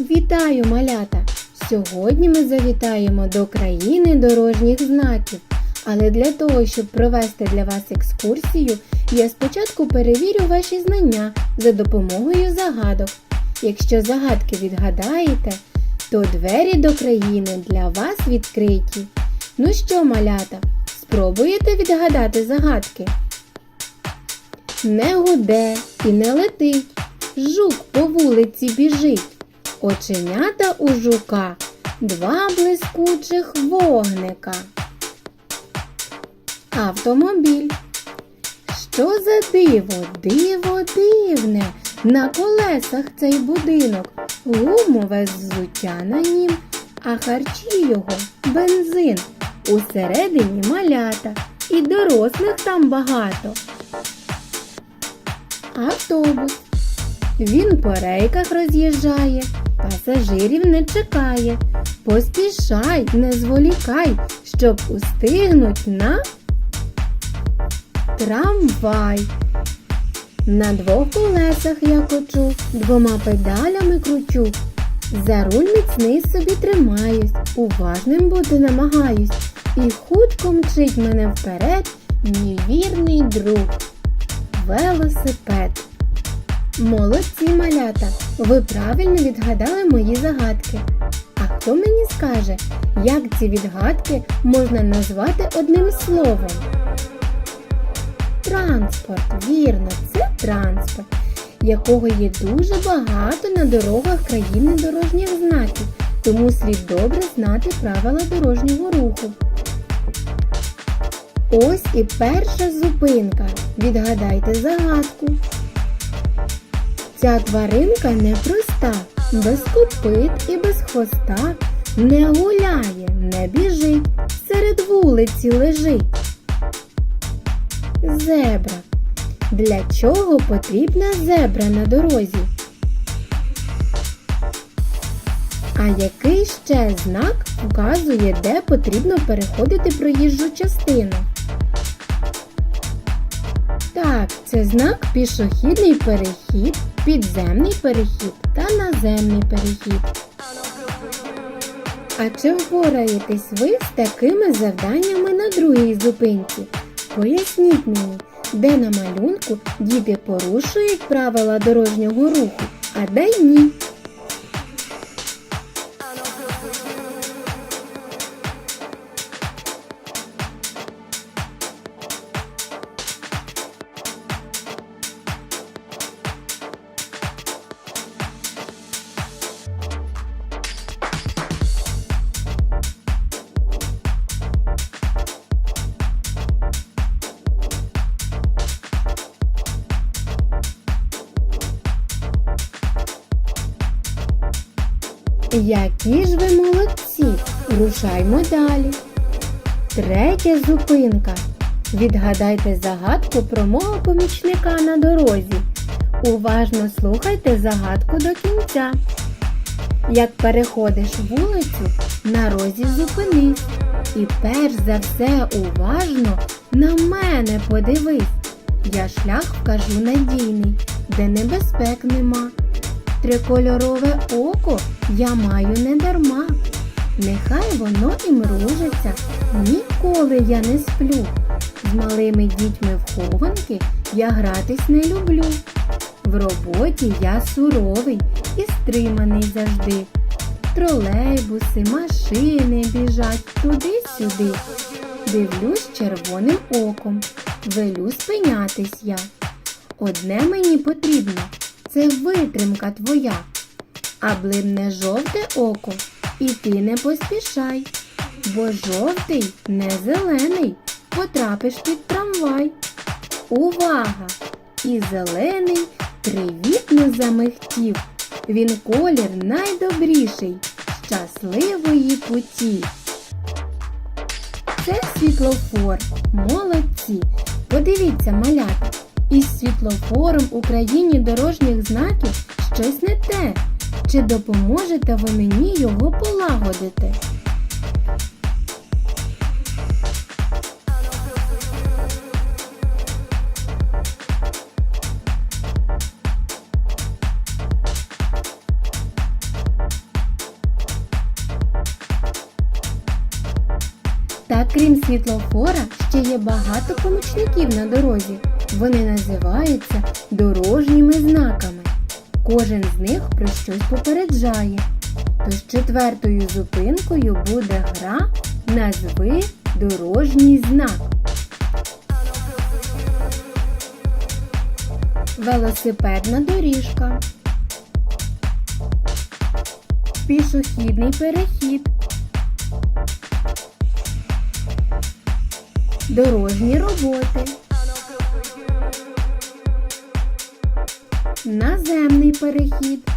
Вітаю, малята! Сьогодні ми завітаємо до країни дорожніх знаків. Але для того, щоб провести для вас екскурсію, я спочатку перевірю ваші знання за допомогою загадок. Якщо загадки відгадаєте, то двері до країни для вас відкриті. Ну що, малята, спробуєте відгадати загадки? Не гуде і не летить, жук по вулиці біжить. Оченята у жука, два блискучих вогника. Автомобіль. Що за диво, диво дивне, на колесах цей будинок, гумове взуття на нім, а харчі його бензин. Усередині малята, і дорослих там багато. Автобус. Він по рейках роз'їжджає, пасажирів не чекає. Поспішай, не зволікай, щоб устигнуть на трамвай. На двох колесах я кочу, двома педалями кручу. За руль міцний собі тримаюсь, уважним бути намагаюсь, і хутко мчить мене вперед мій вірний друг. Велосипед. Молодці малята! Ви правильно відгадали мої загадки. А хто мені скаже, як ці відгадки можна назвати одним словом? Транспорт, вірно, це транспорт, якого є дуже багато на дорогах країни дорожніх знаків, тому слід добре знати правила дорожнього руху. Ось і перша зупинка. Відгадайте загадку. Ця тваринка непроста, без копит і без хвоста, не гуляє, не біжить, серед вулиці лежить. Зебра. Для чого потрібна зебра на дорозі? А який ще знак вказує, де потрібно переходити проїжджу частину? Так, це знак пішохідний перехід, підземний перехід та наземний перехід. А чи впораєтесь ви з такими завданнями на другій зупинці? Поясніть мені, де на малюнку діти порушують правила дорожнього руху, а де ні. Які ж ви молодці! Рушаймо далі. Третя зупинка. Відгадайте загадку про мого помічника на дорозі. Уважно слухайте загадку до кінця. Як переходиш вулицю, на розі зупинись. І перш за все уважно на мене подивись. Я шлях вкажу надійний, де небезпек нема. Трикольорове око я маю не дарма. Нехай воно і мружиться, ніколи я не сплю. З малими дітьми в хованки я гратись не люблю. В роботі я суровий і стриманий завжди. Тролейбуси, машини біжать туди-сюди. Дивлюсь червоним оком, велю спинятись я. Одне мені потрібно це витримка твоя. А блимне жовте око, і ти не поспішай, бо жовтий не зелений, потрапиш під трамвай. Увага! І зелений привітно замихтів. Він колір найдобріший, щасливої путі. Це світлофор. Молодці. Подивіться, малята світлофором Україні дорожніх знаків щось не те. Чи допоможете ви мені його полагодити? Та крім світлофора ще є багато помічників на дорозі. Вони називаються дорожніми знаками. Кожен з них про щось попереджає. Тож четвертою зупинкою буде гра Назви дорожній знак. Велосипедна доріжка. Пішохідний перехід. Дорожні роботи. Наземний перехід.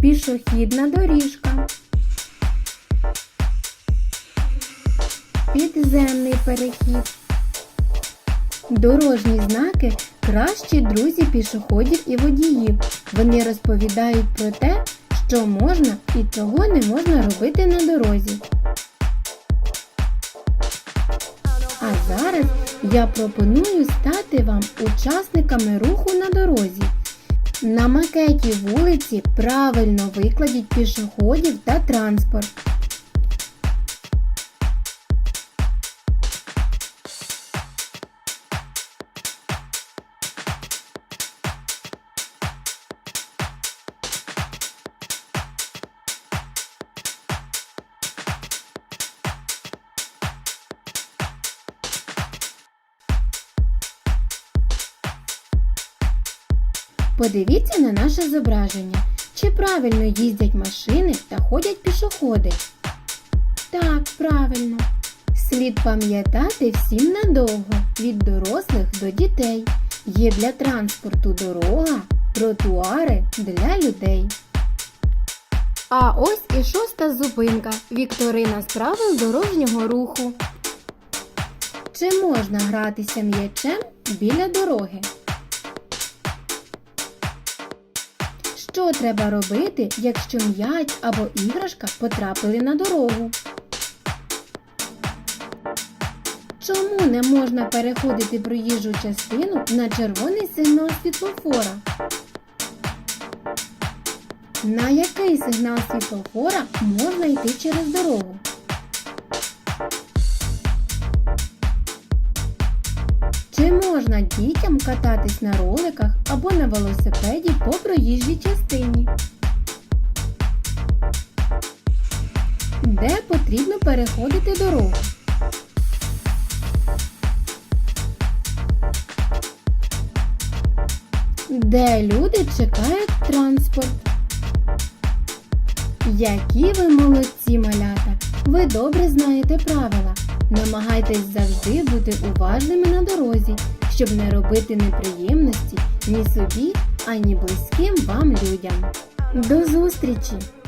Пішохідна доріжка. Підземний перехід. Дорожні знаки кращі друзі пішоходів і водіїв. Вони розповідають про те, що можна і чого не можна робити на дорозі. Я пропоную стати вам учасниками руху на дорозі. На макеті вулиці правильно викладіть пішоходів та транспорт. Подивіться на наше зображення. Чи правильно їздять машини та ходять пішоходи? Так, правильно. Слід пам'ятати всім надовго від дорослих до дітей. Є для транспорту дорога, тротуари для людей. А ось і шоста зупинка Вікторина з правил дорожнього руху. Чи можна гратися м'ячем біля дороги? Що треба робити, якщо м'яч або іграшка потрапили на дорогу? Чому не можна переходити проїжджу частину на червоний сигнал світлофора? На який сигнал світлофора можна йти через дорогу? Можна дітям кататись на роликах або на велосипеді по проїжджій частині? Де потрібно переходити дорогу? Де люди чекають транспорт? Які ви молодці, малята! Ви добре знаєте правила. Намагайтесь завжди бути уважними на дорозі, щоб не робити неприємності ні собі, ані близьким вам людям. До зустрічі!